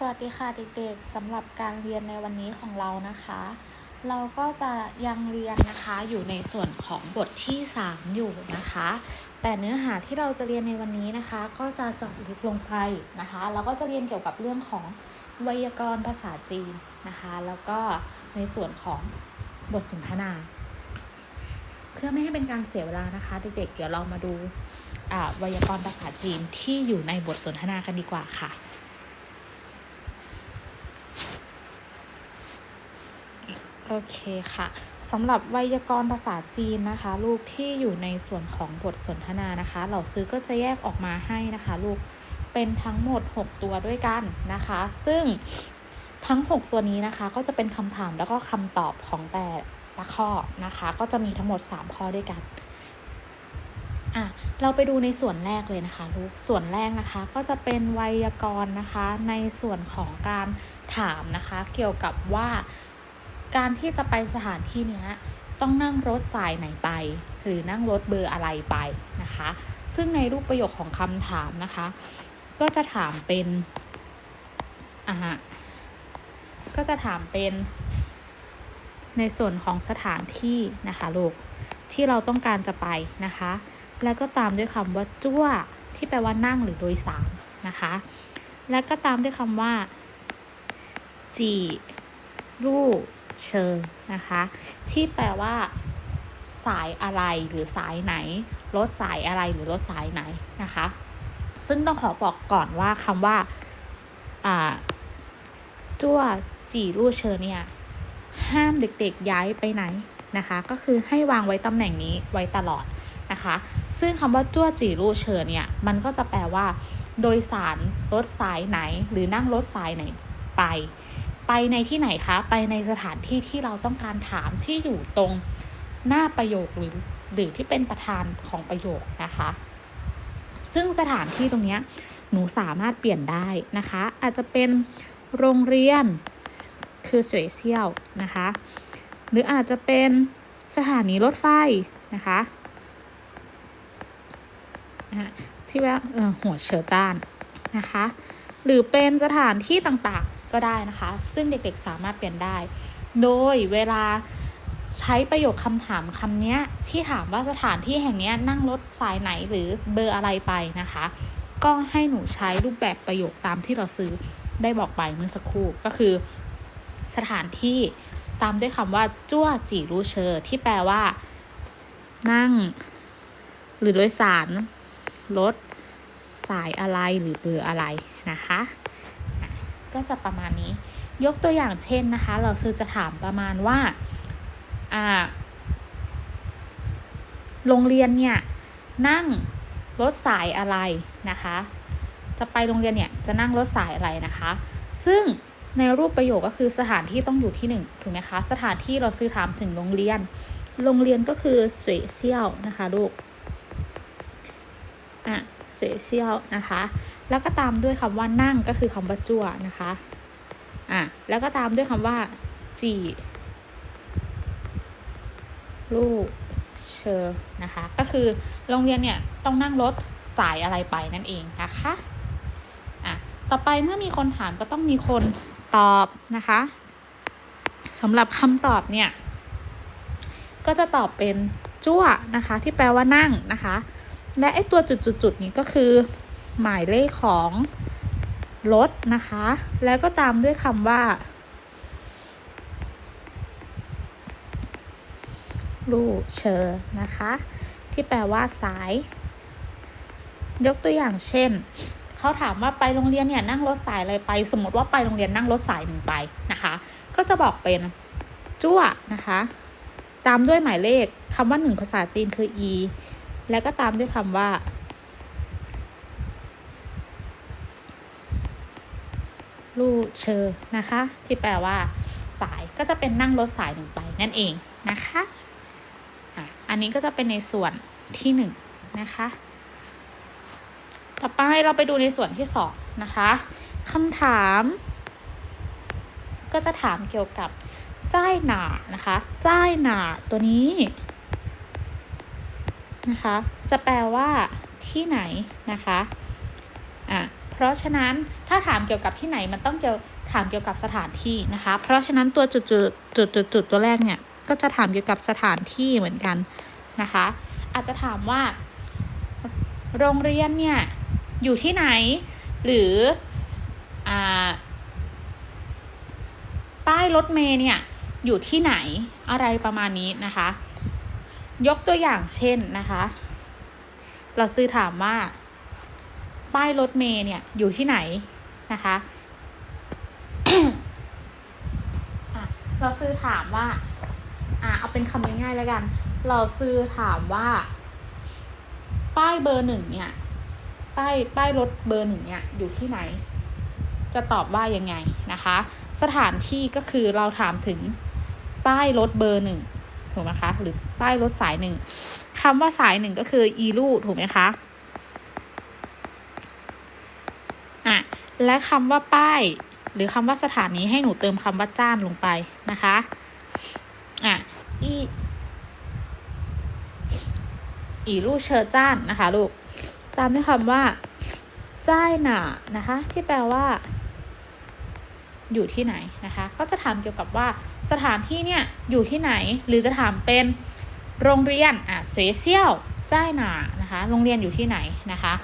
สวัสดีค่ะเด็กๆสำหรับการเรียนในวันนี้ของเรานะคะ เราก็จะยังเรียนนะคะอยู่ในส่วนของบทที่ 3 อยู่นะคะ แต่เนื้อหาที่เราจะเรียนในวันนี้นะคะ ก็จะเจาะลึกลงไปนะคะ เราก็จะเรียนเกี่ยวกับเรื่องของไวยากรณ์ภาษาจีนนะคะ แล้วก็ในส่วนของบทสนทนา เพื่อไม่ให้เป็นการเสียเวลานะคะเด็กๆเดี๋ยวเรามาดูไวยากรณ์ภาษาจีนที่อยู่ในบทสนทนากันดีกว่าค่ะ โอเคค่ะสำหรับไวยากรณ์ภาษาจีนนะคะ ลูกที่อยู่ในส่วนของบทสนทนานะคะ เหล่าซื้อก็จะแยกออกมาให้นะคะ ลูกเป็นทั้งหมด 6 ตัวด้วยกันนะคะ ซึ่งทั้ง 6 ตัวนี้นะคะ ก็จะเป็นคำถามแล้วก็คำตอบของแต่ละข้อนะคะ ก็จะมีทั้งหมด 3 ข้อด้วยกันอะเราไปดูในส่วนแรกเลยนะคะลูกส่วนแรกนะคะก็จะเป็นไวยากรณ์นะคะ ในส่วนของการถามนะคะ เกี่ยวกับว่า การที่จะไปสถานที่เนี้ยต้องนั่งรถสายไหนไป หรือนั่งรถเบอร์อะไรไปนะคะ ซึ่งในรูปประโยคของคำถามนะคะ ก็จะถามเป็นอ่าฮะก็จะถามเป็นในส่วนของสถานที่นะคะลูกที่เราต้องการจะไปนะคะ แล้วก็ตามด้วยคำว่าจั่วที่แปลว่านั่งหรือโดยสารนะคะ แล้วก็ตามด้วยคำว่าจีรู เชอร์นะคะ ที่แปลว่า สายอะไรหรือสายไหน รถสายอะไรหรือรถสายไหนนะคะ ซึ่งต้องขอบอกก่อนว่าคำว่าจั่วจีรูเชอร์เนี่ยห้ามเด็กๆย้ายไปไหนนะคะ ก็คือให้วางไว้ตำแหน่งนี้ไว้ตลอดนะคะ ซึ่งคำว่าจั่วจีรูเชอร์เนี่ยมันก็จะแปลว่า โดยสารรถสายไหน หรือนั่งรถสายไหนไป ไปในที่ไหนคะ ไปในสถานที่ที่เราต้องการถามที่อยู่ตรงหน้าประโยคหรือหรือที่เป็นประธานของประโยคนะคะ ซึ่งสถานที่ตรงนี้หนูสามารถเปลี่ยนได้นะคะ อาจจะเป็นโรงเรียนคือสวยเซี่ยวนะคะ หรืออาจจะเป็นสถานีรถไฟนะคะที่ว่าหัวเฉอจานนะคะ หรือเป็นสถานที่ต่างๆ ก็ได้นะคะ ซึ่งเด็กๆสามารถเปลี่ยนได้ โดยเวลาใช้ประโยคคำถามคำนี้ที่ถามว่าสถานที่แห่งนี้นั่งรถสายไหนหรือเบอร์อะไรไปนะคะ ก็ให้หนูใช้รูปแบบประโยคตามที่เราซื้อได้บอกไปเมื่อสักครู่ก็คือ สถานที่ตามด้วยคำว่าจั่วจีรูเชอร์ที่แปลว่า นั่ง หรือโดยสารรถสายอะไรหรือเบอร์อะไรนะคะ ก็จะประมาณนี้ ยกตัวอย่างเช่นนะคะ เราซื้อจะถามประมาณว่าโรงเรียนเนี่ยนั่งรถสายอะไรนะคะ จะไปโรงเรียนเนี่ยจะนั่งรถสายอะไรนะคะ ซึ่งในรูปประโยคก็คือสถานที่ต้องอยู่ที่หนึ่งถูกไหมคะ สถานที่เราซื้อถามถึงโรงเรียน โรงเรียนก็คือสวยเซี่ยวนะคะลูกอะสวยเซี่ยวนะคะ แล้วก็ตามด้วยคำว่านั่งก็คือคำว่าจั่วนะคะอะแล้วก็ตามด้วยคำว่าจีลูกเชอนะคะ ก็คือโรงเรียนเนี่ยต้องนั่งรถสายอะไรไปนั่นเองนะคะอะต่อไปเมื่อมีคนถามก็ต้องมีคนตอบนะคะสำหรับคำตอบเนี่ย ก็จะตอบเป็นจั่วนะคะ ที่แปลว่านั่งนะคะ และไอตัวจุดๆๆนี้ก็คือ หมายเลขของรถนะคะ แล้วก็ตามด้วยคำว่า ลูเชอร์นะคะ ที่แปลว่าสาย ยกตัวอย่างเช่นเขาถามว่าไปโรงเรียนเนี่ยนั่งรถสายอะไรไป สมมติว่าไปโรงเรียนนั่งรถสายหนึ่งไปนะคะ ก็จะบอกเป็นจั่วนะคะ ตามด้วยหมายเลขคำว่าหนึ่งภาษาจีนคือ e แล้วก็ตามด้วยคำว่า ลู่เชอร์นะคะ ที่แปลว่า สายก็จะเป็นนั่งรถสายหนึ่งไปนั่นเองนะคะอะอันนี้ก็จะเป็นในส่วนที่หนึ่งนะคะ ต่อไปเราไปดูในส่วนที่สองนะคะคำถาม ก็จะถามเกี่ยวกับจ้ายหนานะคะจ้ายหนาตัวนี้นะคะ จะแปลว่าที่ไหนนะคะ เพราะฉะนั้นถ้าถามเกี่ยวกับที่ไหนมันต้องเกี่ยวถามเกี่ยวกับสถานที่นะคะ เพราะฉะนั้นตัวจุดจุดจุดจุดจุดตัวแรกเนี่ยก็จะถามเกี่ยวกับสถานที่เหมือนกันนะคะ อาจจะถามว่า โรงเรียนเนี่ยอยู่ที่ไหน หรืออป้ายรถเมล์เนี่ยอยู่ที่ไหนอะไรประมาณนี้นะคะ ยกตัวอย่างเช่นนะคะ เราซื้อถามว่า ป้ายรถเมล์เนี่ยอยู่ที่ไหนนะคะะเราซื้อถามว่า อะเอาเป็นคำง่ายๆแล้วกัน เราซื้อถามว่า ป้ายเบอร์หนึ่งเนี่ย ป้ายป้ายรถเบอร์หนึ่งเนี่ยอยู่ที่ไหน จะตอบว่ายังไงนะคะ สถานที่ก็คือเราถามถึงป้ายรถเบอร์หนึ่งถูกไหมคะ หรือป้ายรถสายหนึ่งคำว่าสายหนึ่งก็คืออีลูถูกไหมคะอะ และคำว่าป้าย หรือคำว่าสถานีให้หนูเติมคำว่าจ้านลงไปนะคะอะอีอีลูเชอร์จ้านนะคะลูกตามด้วยคำว่าจ้ายหนานะคะ ที่แปลว่า อยู่ที่ไหนนะคะ ก็จะถามเกี่ยวกับว่าสถานที่เนี่ยอยู่ที่ไหน หรือจะถามเป็นโรงเรียนอะเสเซียวจ้ายหนานะคะ โรงเรียนอยู่ที่ไหนนะคะ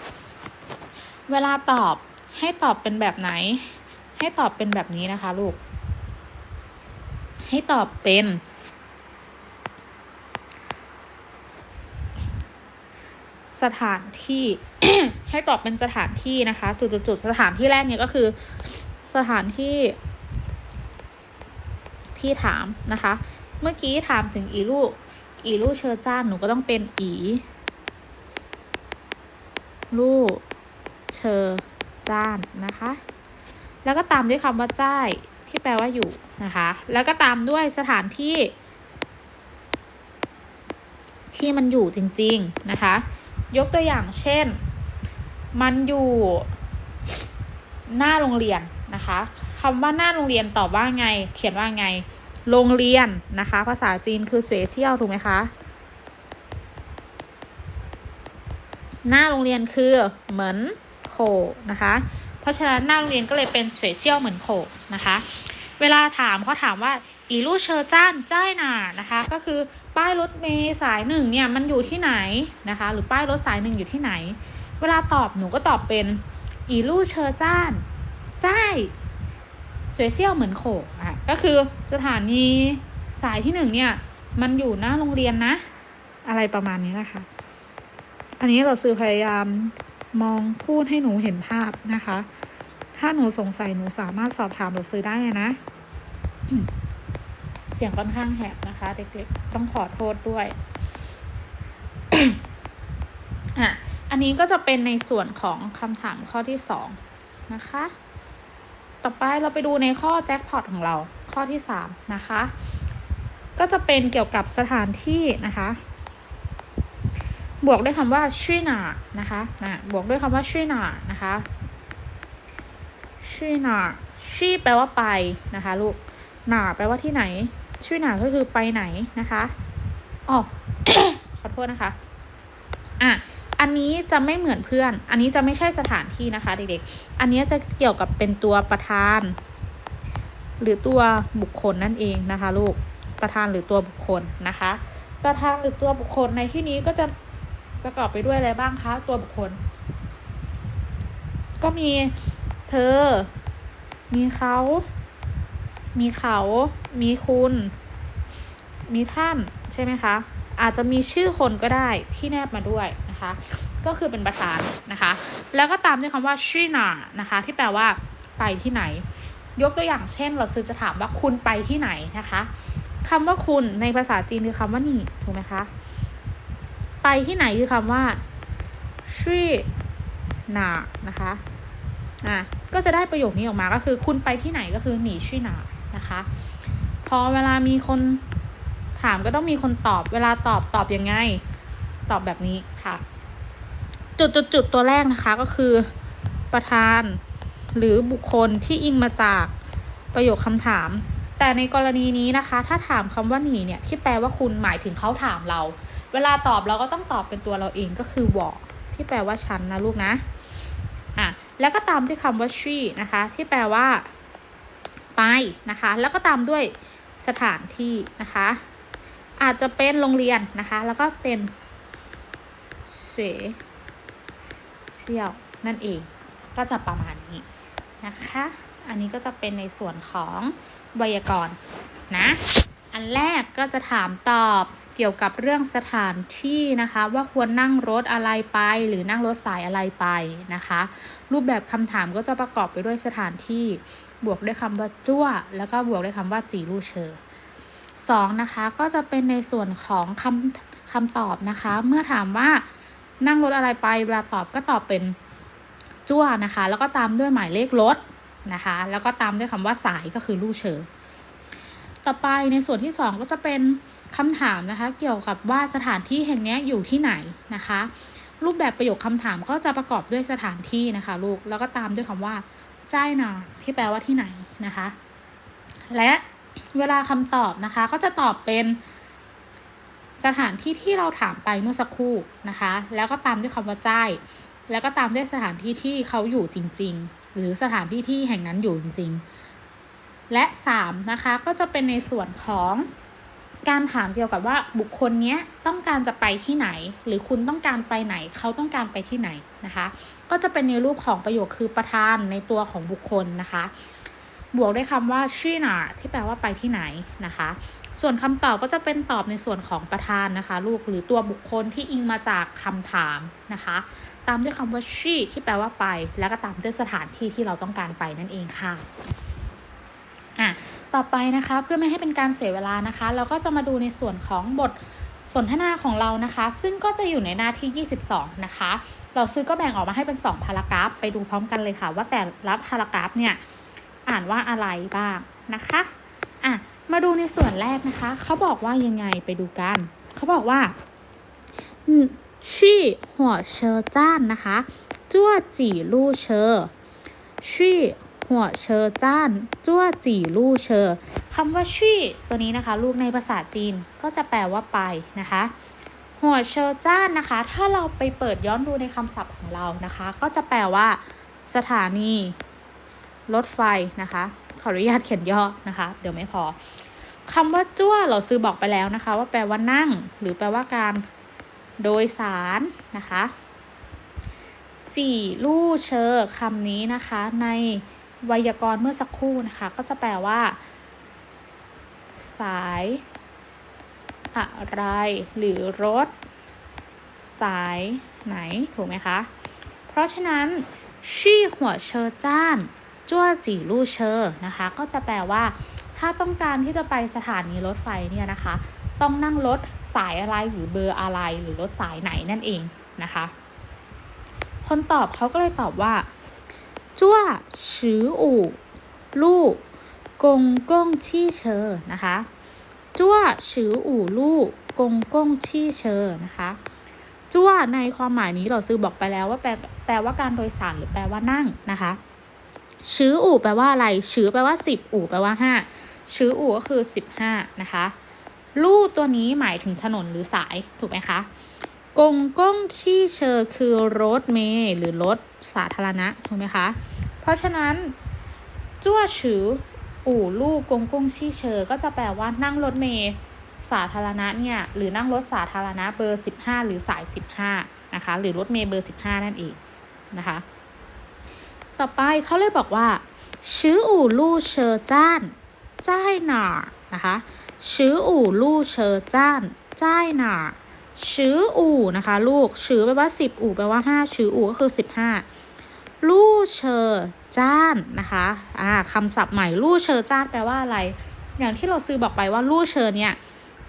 เวลาตอบ ให้ตอบเป็นแบบไหน ให้ตอบเป็นแบบนี้นะคะลูก ให้ตอบเป็น สถานที่ ให้ตอบเป็นสถานที่นะคะ จุดๆสถานที่แรกเนี่ยก็คือ สถานที่ ที่ถามนะคะ เมื่อกี้ถามถึงอีลูอีลูเชอร์จ้านหนูก็ต้องเป็นอีลูเชอร์ จ้านนะคะ แล้วก็ตามด้วยคำว่าจ้ายที่แปลว่าอยู่นะคะ แล้วก็ตามด้วยสถานที่ ที่มันอยู่จริง ๆ นะคะ ยกตัวอย่างเช่น มันอยู่หน้าโรงเรียนนะคะคำว่าหน้าโรงเรียนตอบว่าไง เขียนว่าไง โรงเรียนนะคะ ภาษาจีนคือสวยเชี่ยวถูกไหมคะ หน้าโรงเรียนคือเหมือน โขนะคะ เพราะฉะนั้นหน้าโรงเรียนก็เลยเป็นสวยเชี่ยวเหมือนโขนะคะ เวลาถามเขาถามว่าอีลู่เชอร์จ้านจ้ายหนานะคะ ก็คือป้ายรถเมย์สายหนึ่งเนี่ยมันอยู่ที่ไหนนะคะ หรือป้ายรถสายหนึ่งอยู่ที่ไหน เวลาตอบหนูก็ตอบเป็นอีลู่เชอร์จ้านจ้ายสวยเซี่ยวเหมือนโขอะก็คือสถานีสายที่หนึ่งเนี่ย มันอยู่หน้าโรงเรียนนะ อะไรประมาณนี้นะคะ อันนี้เราซื้อพยายาม มองพูดให้หนูเห็นภาพนะคะ ถ้าหนูสงสัยหนูสามารถสอบถามเราซื้อได้นะ เสียงค่อนข้างแหบนะคะ เด็กๆ ต้องขอโทษด้วยอะอันนี้ก็จะเป็นในส่วนของคำถามข้อที่สองนะคะ ต่อไปเราไปดูในข้อแจ็คพอตของเราข้อที่สามนะคะ ก็จะเป็นเกี่ยวกับสถานที่นะคะ บวกด้วยคำว่าชื่อหนานะคะนะบวกด้วยคำว่าชื่อหนานะคะชื่อหนาชื่อแปลว่าไปนะคะลูกหนาแปลว่าที่ไหน ชื่อหนาก็คือไปไหนนะคะอ๋อขอโทษนะคะอะอันนี้จะไม่เหมือนเพื่อน อันนี้จะไม่ใช่สถานที่นะคะเด็กๆ อันนี้จะเกี่ยวกับเป็นตัวประธาน หรือตัวบุคคลนั่นเองนะคะ ลูก ประธานหรือตัวบุคคลนะคะ ประธานหรือตัวบุคคลในที่นี้ก็จะ ประกอบไปด้วยอะไรบ้างคะ ตัวบุคคล ก็มีเธอ มีเขา มีเขา มีคุณ มีท่านใช่ไหมคะ อาจจะมีชื่อคนก็ได้ที่แนบมาด้วยนะคะ ก็คือเป็นประธานนะคะ แล้วก็ตามด้วยคำว่าชื่อหนานะคะ ที่แปลว่า ไปที่ไหน ยกตัวอย่างเช่น เราซื้อจะถามว่าคุณไปที่ไหนนะคะคำว่าคุณในภาษาจีนคือคำว่านี่ถูกไหมคะ ไปที่ไหนคือคำว่าชื่อหนานะคะ อะ ก็จะได้ประโยคนี้ออกมาก็คือ คุณไปที่ไหนก็คือหนีชื่อหนานะคะ พอเวลามีคนถามก็ต้องมีคนตอบ เวลาตอบตอบยังไง ตอบแบบนี้ค่ะ จุดจุดจุดตัวแรกนะคะก็คือประธานหรือบุคคลที่อิงมาจากประโยคคำถาม แต่ในกรณีนี้นะคะ ถ้าถามคำว่าหนีเนี่ยที่แปลว่าคุณหมายถึงเขาถามเรา เวลาตอบเราก็ต้องตอบเป็นตัวเราเองก็คือวอที่แปลว่าฉันนะลูกนะอะแล้วก็ตามด้วยคำว่า she นะคะ ที่แปลว่า ไปนะคะ แล้วก็ตามด้วยสถานที่นะคะ อาจจะเป็นโรงเรียนนะคะ แล้วก็เป็นเสเซี่ยวนั่นเอง ก็จะประมาณนี้นะคะ อันนี้ก็จะเป็นในส่วนของไวยากรณ์นะ อันแรกก็จะถามตอบ เกี่ยวกับเรื่องสถานที่นะคะ ว่าควรนั่งรถอะไรไป หรือนั่งรถสายอะไรไปนะคะ รูปแบบคำถามก็จะประกอบไปด้วยสถานที่บวกด้วยคำว่าจั่วแล้วก็บวกด้วยคำว่าจีรูเชอร์สองนะคะก็จะเป็นในส่วนของคำคำตอบนะคะ เมื่อถามว่านั่งรถอะไรไปเวลาตอบก็ตอบเป็นจั่วนะคะ แล้วก็ตามด้วยหมายเลขรถนะคะ แล้วก็ตามด้วยคำว่าสายก็คือลู่เชอต่อไปในส่วนที่ 2 ก็จะเป็น คำถามนะคะเกี่ยวกับว่าสถานที่แห่งนี้อยู่ที่ไหนนะคะ รูปแบบประโยคคำถามก็จะประกอบด้วยสถานที่นะคะลูกแล้วก็ตามด้วยคำว่าใจ้ายนาที่แปลว่าที่ไหนนะคะ และเวลาคำตอบนะคะ ก็จะตอบเป็นสถานที่ที่เราถามไปเมื่อสักครู่นะคะ แล้วก็ตามด้วยคำว่าใจแล้วก็ตามด้วยสถานที่ที่เขาอยู่จริง ๆ หรือสถานที่ที่แห่งนั้นอยู่จริง ๆ และ 3 นะคะ ก็จะเป็นในส่วนของ การถามเกี่ยวกับว่าบุคคลนี้ต้องการจะไปที่ไหน หรือคุณต้องการไปไหน เขาต้องการไปที่ไหนนะคะ ก็จะเป็นในรูปของประโยคคือประธานในตัวของบุคคลนะคะ บวกด้วยคำว่าชื่นาที่แปลว่าไปที่ไหนนะคะ ส่วนคำตอบก็จะเป็นตอบในส่วนของประธานนะคะ ลูกหรือตัวบุคคลที่อิงมาจากคำถามนะคะ ตามด้วยคำว่า she ที่แปลว่าไป แล้วก็ตามด้วยสถานที่ที่เราต้องการไปนั่นเองค่ะ ต่อไปนะคะเพื่อไม่ให้เป็นการเสียเวลานะคะ เราก็จะมาดูในส่วนของบทสนทนาของเรานะคะ ซึ่งก็จะอยู่ในหน้าที่ 22 นะคะ เราซื้อก็แบ่งออกมาให้เป็น 2 พารากราฟ ไปดูพร้อมกันเลยค่ะ ว่าแต่ละพารากราฟเนี่ยอ่านว่าอะไรบ้างนะคะอะมาดูในส่วนแรกนะคะ เขาบอกว่ายังไงไปดูกัน เขาบอกว่าชี่หัวเชอจ้านนะคะจั่วจีลู่เชอชี่ หัวเชอจ้าน จั่วจีลู่เชอคำว่าชี่ตัวนี้นะคะ ลูกในภาษาจีนก็จะแปลว่าไปนะคะ หัวเชอจ้านนะคะ ถ้าเราไปเปิดย้อนดูในคำศัพท์ของเรานะคะ ก็จะแปลว่า สถานี รถไฟนะคะ ขออนุญาตเขียนย่อนะคะ เดี๋ยวไม่พอคำว่าจั่วเราซื้อบอกไปแล้วนะคะ ว่าแปลว่านั่ง หรือแปลว่าการโดยสารนะคะ จีลู่เชอคำนี้นะคะใน ไวยากรณ์เมื่อสักครู่นะคะ ก็จะแปลว่า สาย อะไร หรือรถ สายไหน ถูกไหมคะ เพราะฉะนั้นชี่หัวเชอจ้านจั่วจีลู่เชอนะคะ ก็จะแปลว่า ถ้าต้องการที่จะไปสถานีรถไฟเนี่ยนะคะ ต้องนั่งรถสายอะไรหรือเบอร์อะไรหรือรถสายไหนนั่นเองนะคะ คนตอบเขาก็เลยตอบว่า จั่วชืออู่ลู่กงก้งชี่เชอนะคะจั่วชืออู่ลู่กงก้งชี่เชอนะคะจั่วในความหมายนี้เราซื้อบอกไปแล้วว่าแปลแปลว่าการโดยสารหรือแปลว่านั่งนะคะชื้ออู่แปลว่าอะไรชื้อแปลว่าสิบอู่แปลว่าห้าชื้ออู่ก็คือสิบห้านะคะลู่ตัวนี้หมายถึงถนนหรือสายถูกไหมคะกงก้งชี่เชอคือรถเมล์หรือรถ สาธารณะถูกไหมคะ เพราะฉะนั้นจั่วฉืออู่ลู่กงก้งชี่เชอ ก็จะแปลว่านั่งรถเมล์สาธารณะเนี่ยหรือนั่งรถสาธารณะเบอร์ 15 หรือสาย 15 นะคะ หรือรถเมล์เบอร์ 15 นั่นเองนะคะ ต่อไปเขาเลยบอกว่าชื้ออู่ลู่เชอจ้านจ้ายหนานะคะชื้ออู่ลู่เชอจ้านจ้ายหนา ชื้ออู่นะคะ ลูกชื้อแปลว่า10อู่แปลว่า5ชื้ออู่ก็คือ15ลู่เชอจ้านนะคะอ่าคำศัพท์ใหม่ลู่เชอจ้านแปลว่าอะไร อย่างที่เราซื้อบอกไปว่าลู่เชอเนี่ย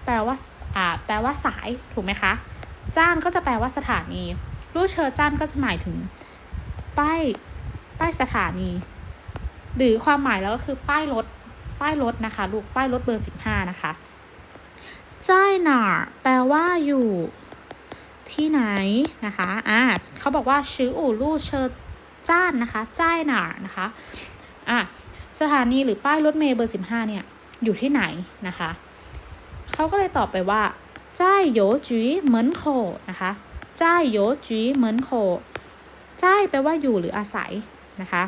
แปลว่าอ่าแปลว่าสายถูกไหมคะจ้านก็จะแปลว่าสถานีลู่เชอจ้านก็จะหมายถึง ป้ายป้ายสถานี หรือความหมายแล้วก็คือป้ายรถป้ายรถนะคะ ลูกป้ายรถเบอร์สิบห้านะคะ จ้ายหนาแปลว่าอยู่ ที่ไหนนะคะอ่าเขาบอกว่าชื่ออู่ลู่เชอจ้านนะคะจ้ายหนานะคะอะสถานีหรือป้ายรถเมล์เบอร์สิบห้าเนี่ย อยู่ที่ไหนนะคะเขาก็เลยตอบไปว่าจ้ายโยจีเหมือนโคนะคะจ้ายโยจีเหมือนโคจ้ายแปลว่าอยู่หรืออาศัยนะคะ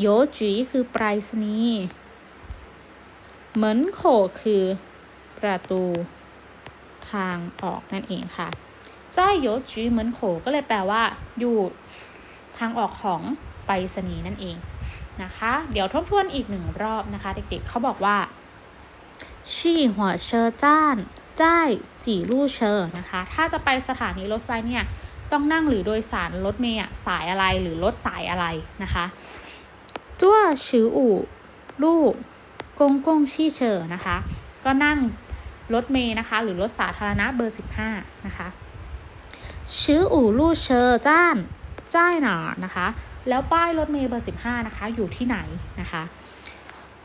โยจีคือปลายสนีย์เหมือนโขคือ ประตูทางออกนั่นเองค่ะจ้ายโยจีเหมือนโขก็เลยแปลว่า อยู่ทางออกของไปรษณีย์นั่นเองนะคะ เดี๋ยวทบทวนอีกหนึ่งรอบนะคะ เด็กๆเขาบอกว่าชี่หัวเชอจ้านจ้ายจีลู่เชอนะคะ ถ้าจะไปสถานีรถไฟเนี่ยต้องนั่งหรือโดยสารรถเมล์สายอะไรหรือรถสายอะไรนะคะจั่วชืออู่ลู่กงกงชี่เชอนะคะ ก็นั่ง รถเมล์นะคะ หรือรถสาธารณะเบอร์ 15 นะคะชื่ออู่ลู่เชอจ้านจ้ายหนานะคะ แล้วป้ายรถเมล์เบอร์ 15 นะคะ อยู่ที่ไหนนะคะ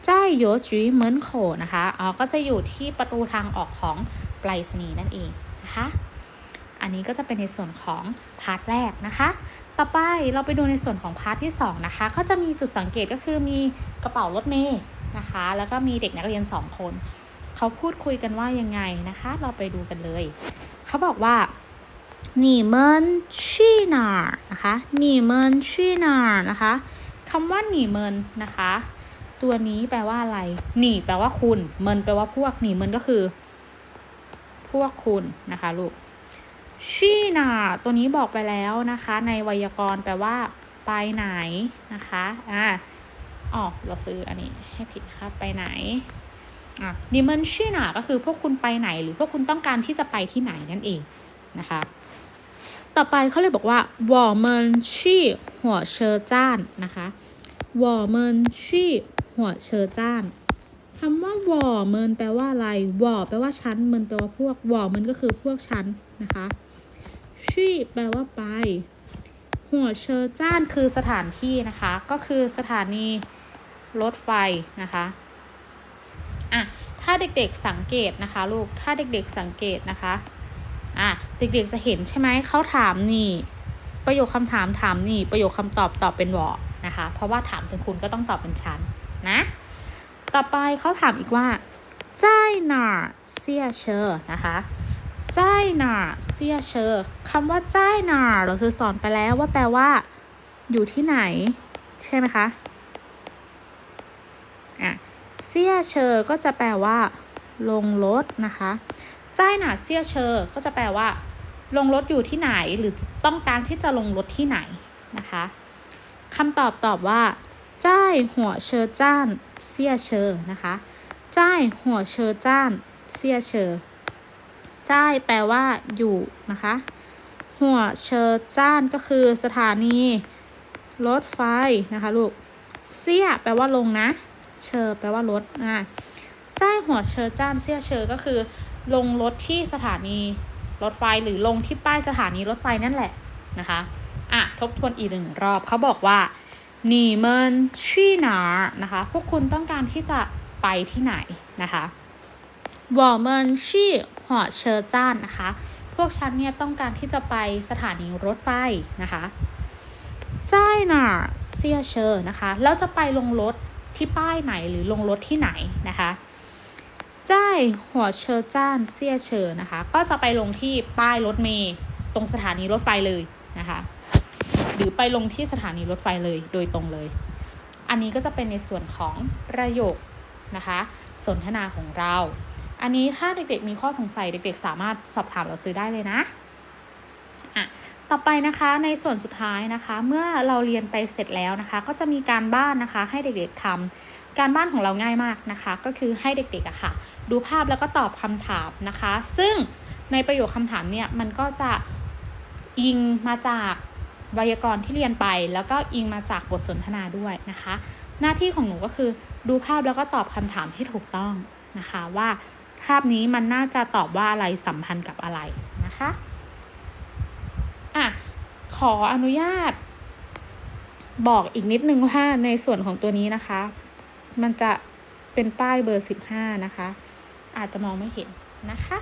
จ้ายโยจีเหมินโขนะคะอ๋อก็จะอยู่ที่ประตูทางออกของไปรษณีย์นั่นเองนะคะ อันนี้ก็จะเป็นในส่วนของพาร์ทแรกนะคะ ต่อไปเราไปดูในส่วนของพาร์ทที่ 2 นะคะ ก็จะมีจุดสังเกตก็คือมีกระเป๋ารถเมย์นะคะ แล้วก็มีเด็กนักเรียน 2 คน เขาพูดคุยกันว่ายังไงนะคะ เราไปดูกันเลย เขาบอกว่า你们去哪儿นะคะ你们去哪儿นะคะคำว่า你们นะคะ ตัวนี้แปลว่าอะไรหนีแปลว่าคุณเมินแปลว่าพวกหนีเมินก็คือ พวกคุณนะคะลูก ชีนาตัวนี้บอกไปแล้วนะคะ ในไวยากรณ์แปลว่า ไปไหนนะคะอ่าอ๋อเราซื้ออันนี้ให้ผิดนะคะไปไหน อะนิมันชีนาก็คือพวกคุณไปไหนหรือพวกคุณต้องการที่จะไปที่ไหนนั่นเองนะคะ ต่อไปเขาเลยบอกว่าวอเมนชีหัวเชอจ้านนะคะวอเมนชีหัวเชอจ้านคำว่าวอเมินแปลว่าอะไรวอแปลว่าชั้นเมินแปลว่าพวกวอเมินก็คือพวกชั้นนะคะชี่แปลว่าไป หัวเชอจ้านคือสถานที่นะคะ ก็คือสถานีรถไฟนะคะ่ะถ้าเด็กๆสังเกตนะคะ ลูกถ้าเด็กๆสังเกตนะคะอะเด็กๆจะเห็นใช่ไหมเขาถามนี่ ประโยคคำถามถามนี่ ประโยคคำตอบตอบเป็นวอนะคะ เพราะว่าถามถึงคุณก็ต้องตอบเป็นชั้นนะ ต่อไปเขาถามอีกว่าใจหนาเซียเชอร์นะคะใจหนาเซียเชอร์คำว่าใจหนาเราซื้สอนไปแล้วว่าแปลว่า อยู่ที่ไหน ใช่ไหมคะ เซียเชอร์ก็จะแปลว่า ลงรถนะคะจ้ายหนาเซียเชอร์ก็จะแปลว่า ลงรถอยู่ที่ไหนหรือต้องการที่จะลงรถที่ไหนนะคะคำตอบตอบว่าจ้ายหัวเชอร์จ้านเซียเชอร์นะคะจ้ายหัวเชอร์จ้านเซียเชอร์จ้ายแปลว่า อยู่นะคะ หัวเชอจ้านก็คือสถานี รถไฟนะคะลูกเสียแปลว่าลงนะ เชอแปลว่ารถอ่าจ้ายหัวเชอจ้านเสียเชอก็คือ ลงรถที่สถานีรถไฟหรือลงที่ป้ายสถานีรถไฟนั่นแหละนะคะอะทบทวนอีกหนึ่งรอบเขาบอกว่านีเมินชี่หนานะคะพวกคุณต้องการที่จะไปที่ไหนนะคะวอเมินชี่หัวเชอจ้านนะคะพวกฉันเนี่ยต้องการที่จะไปสถานีรถไฟนะคะจ้ายหนาเสียเชอนะคะแล้วจะไปลงรถ ที่ป้ายไหนหรือลงรถที่ไหนนะคะจ้ายหัวเชอจ้านเซียเชอนะคะ ก็จะไปลงที่ป้ายรถเมย์ตรงสถานีรถไฟเลยนะคะ หรือไปลงที่สถานีรถไฟเลยโดยตรงเลย อันนี้ก็จะเป็นในส่วนของประโยคนะคะ สนทนาของเรา อันนี้ถ้าเด็กๆมีข้อสงสัยเด็กๆ สามารถสอบถามเราซื้อได้เลยนะ ต่อไปนะคะในส่วนสุดท้ายนะคะ เมื่อเราเรียนไปเสร็จแล้วนะคะ ก็จะมีการบ้านนะคะให้เด็กๆทำการบ้านของเราง่ายมากนะคะ ก็คือให้เด็กๆอะค่ะ ดูภาพแล้วก็ตอบคำถามนะคะ ซึ่งในประโยคคำถามเนี่ยมันก็จะอิงมาจากไวยากรณ์ที่เรียนไป แล้วก็อิงมาจากบทสนทนาด้วยนะคะ หน้าที่ของหนูก็คือดูภาพแล้วก็ตอบคำถามที่ถูกต้องนะคะว่าภาพนี้มันน่าจะตอบว่าอะไรสัมพันธ์กับอะไรนะคะ ขออนุญาต บอกอีกนิดนึงว่าในส่วนของตัวนี้นะคะ มันจะเป็นป้ายเบอร์สิบห้านะคะ อาจจะมองไม่เห็นนะคะ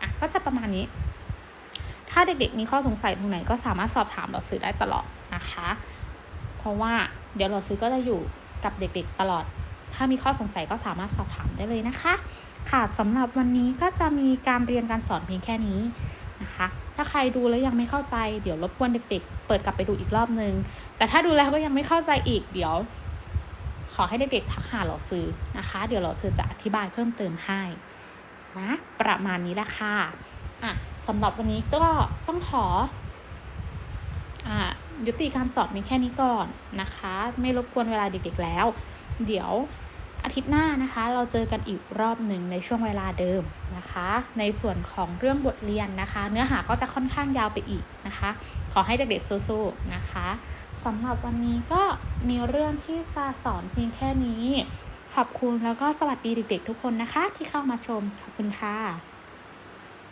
อะก็จะประมาณนี้ ถ้าเด็กๆมีข้อสงสัยตรงไหนก็สามารถสอบถามเราซื้อได้ตลอดนะคะ เพราะว่าเดี๋ยวเราซื้อก็จะอยู่กับเด็กๆตลอด ถ้ามีข้อสงสัยก็สามารถสอบถามได้เลยนะคะ ค่ะสำหรับวันนี้ก็จะมีการเรียนการสอนเพียงแค่นี้ นะคะ ถ้าใครดูแล้วยังไม่เข้าใจเดี๋ยวรบกวนเด็กๆ เปิดกลับไปดูอีกรอบนึง แต่ถ้าดูแล้วก็ยังไม่เข้าใจอีกเดี๋ยว ขอให้เด็กๆทักหาเราซื้อนะคะ เดี๋ยวเราซื้อจะอธิบายเพิ่มเติมให้นะประมาณนี้แหละค่ะอะสำหรับวันนี้ก็ต้องขออ่ายุติการสอนมีแค่นี้ก่อนนะคะ ไม่รบกวนเวลาเด็กๆแล้ว เดี๋ยว อาทิตย์หน้านะคะ เราเจอกันอีกรอบหนึ่งในช่วงเวลาเดิมนะคะ ในส่วนของเรื่องบทเรียนนะคะ เนื้อหาก็จะค่อนข้างยาวไปอีกนะคะ ขอให้เด็กๆสู้ๆนะคะสำหรับวันนี้ก็มีเรื่องที่จะสอนเพียงแค่นี้ ขอบคุณแล้วก็สวัสดีเด็กๆทุกคนนะคะ ที่เข้ามาชมขอบคุณค่ะ